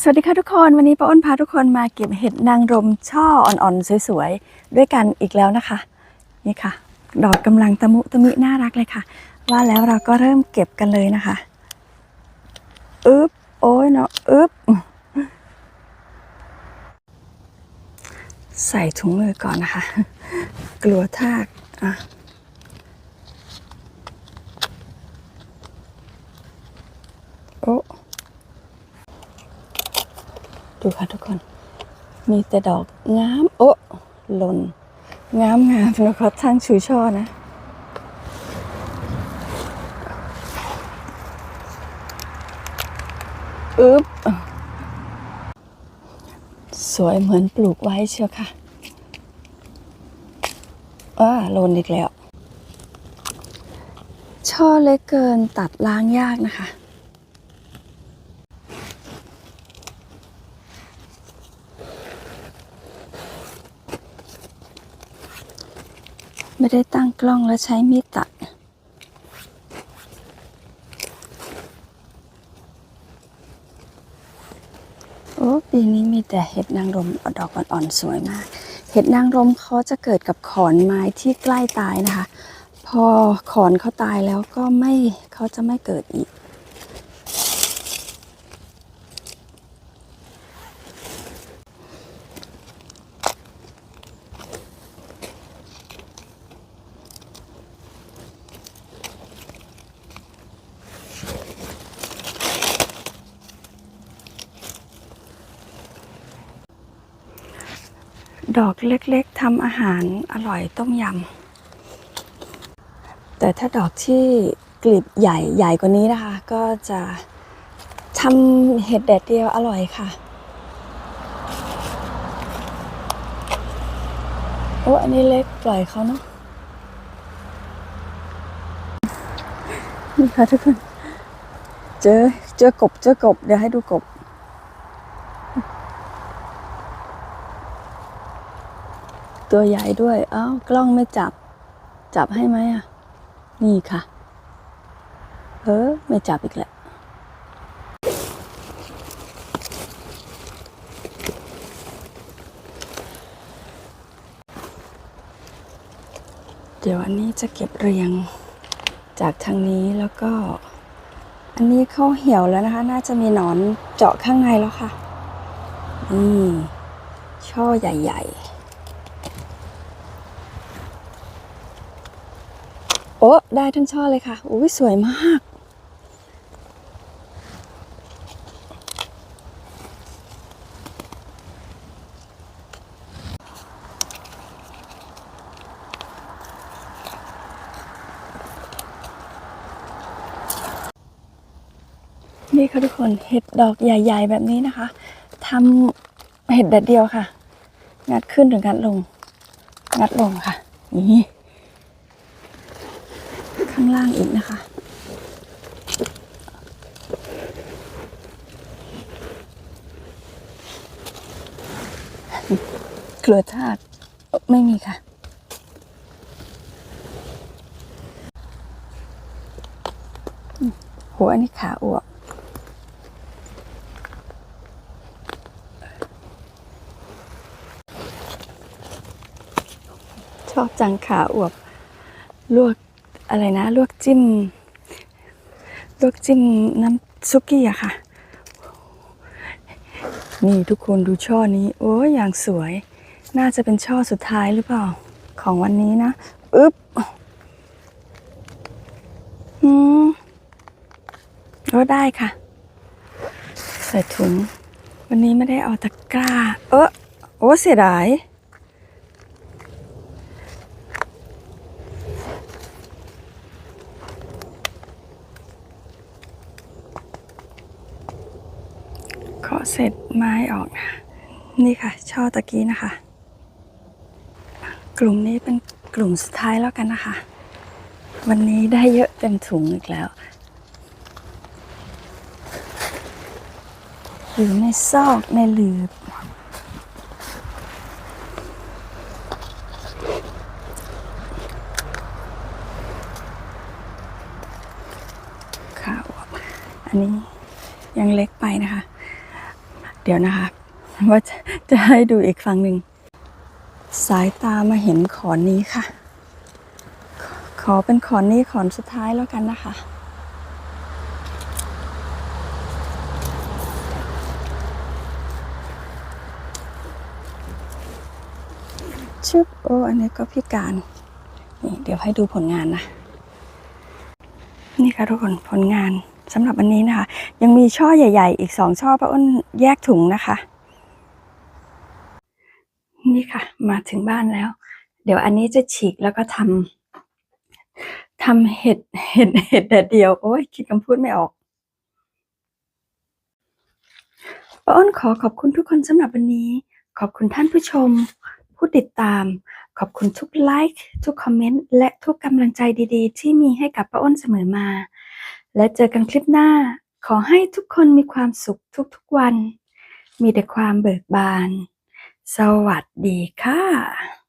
สวัสดีค่ะทุกคนวันนี้ป้าอ้นพาทุกคนมาเก็บเห็ดนางรมช่ออ่อนๆสวยๆด้วยกันอีกแล้วนะคะ นี่ค่ะ ดอกกำลังตะมุตะมิน่ารักเลยค่ะ ว่าแล้วเราก็เริ่มเก็บกันเลยนะคะอึ๊บโอ้ยเนาะอึ๊บใส่ถุงมือก่อนนะคะ กลัวทากอะโอ้ ดูค่ะทุกคน มีแต่ดอกงามโอ้หล่นงามงามนะคะทั้งชูช่อนะ อึ๊บ สวยเหมือนปลูกไว้เชียวค่ะอ้าหล่นอีกแล้ว ช่อเล็กเกินตัดล้างยากนะคะ ไม่ได้ตั้งกล้องแล้วใช้มีดตัด โอ้ปีนี้มีแต่เห็ดนางรมดอกอ่อนๆสวยมาก เห็ดนางรมเขาจะเกิดกับขอนไม้ที่ใกล้ตายนะคะ พอขอนเขาตายแล้วก็ไม่เขาจะไม่เกิดอีก ดอกเล็กๆทำอาหารอร่อยต้มยำ แต่ถ้าดอกที่กลีบใหญ่ใหญ่กว่านี้นะคะ ก็จะทำเห็ดแดดเดียวอร่อยค่ะ โอ้อันนี้เล็กปล่อยเขาเนาะนี่ค่ะทุกคน เจอเจอกบเจอกบ เดี๋ยวให้ดูกบ ตัวใหญ่ด้วย เอ้ากล้องไม่จับ จับให้ไหมอะ นี่ค่ะ เออ ไม่จับอีกแล้วเดี๋ยวอันนี้จะเก็บเรียงจากทางนี้แล้วก็ อันนี้เขาเหี่ยวแล้วนะคะ น่าจะมีหนอนเจาะข้างในแล้วค่ะนี่ช่อใหญ่ ๆ อ้ได้ทั้งช่อเลยค่ะ อุ้ยสวยมาก นี่ค่ะทุกคนเห็ดดอกใหญ่ ๆ แบบนี้นะคะทำเห็ดแดดเดียวค่ะ งัดขึ้นหรืองัดลง งัดลงค่ะ นี่ ล่างอีกนะคะกลัวทากไม่มีค่ะ หัวอันนี้ขาอวบชอบจังขาอวบลวก อะไรนะ ลวกจิ้ม ลวกจิ้มน้ำซุกี้อะค่ะ นี่ทุกคนดูช่อนี้ โอ้ยอย่างสวย น่าจะเป็นช่อสุดท้ายหรือเปล่า ของวันนี้นะอึ๊บอืมก็ได้ค่ะ ใส่ถุง วันนี้ไม่ได้เอาตะกร้า เออโอ้เสียดาย เสร็จไม้ออกนะนี่ค่ะ ช่อตะกี้นะคะ กลุ่มนี้เป็นกลุ่มสุดท้ายแล้วกันนะคะ วันนี้ได้เยอะเต็มถุงอีกแล้วอยู่ในซอกในหลืบข้าวอันนี้ยังเล็กไปนะคะ เดี๋ยวนะคะ ว่าจะให้ดูอีกฝั่งหนึ่ง สายตามาเห็นขอนนี้ค่ะ ขอเป็นขอนนี้ขอนสุดท้ายแล้วกันนะคะชุบโอ้อันนี้ก็พิการ นี่เดี๋ยวให้ดูผลงานนะ นี่ค่ะทุกคนผลงาน สำหรับอันนี้นะคะ ยังมีช่อใหญ่ ๆ อีกสองช่อป้าอ้นแยกถุงนะคะ นี่ค่ะ มาถึงบ้านแล้ว เดี๋ยวอันนี้จะฉีกแล้วก็ทำทำเห็ดเห็ดเห็ดแดดเดียว โอ้ยคิดคำพูดไม่ออกป้าอ้นขอขอบคุณทุกคนสำหรับวันนี้ ขอบคุณท่านผู้ชม ผู้ติดตาม ขอบคุณทุกไลค์ทุกคอมเมนต์และทุกกำลังใจดี ๆ ที่มีให้กับป้าอ้นเสมอมา และเจอกันคลิปหน้า ขอให้ทุกคนมีความสุขทุกๆวัน มีแต่ความเบิกบาน สวัสดีค่ะ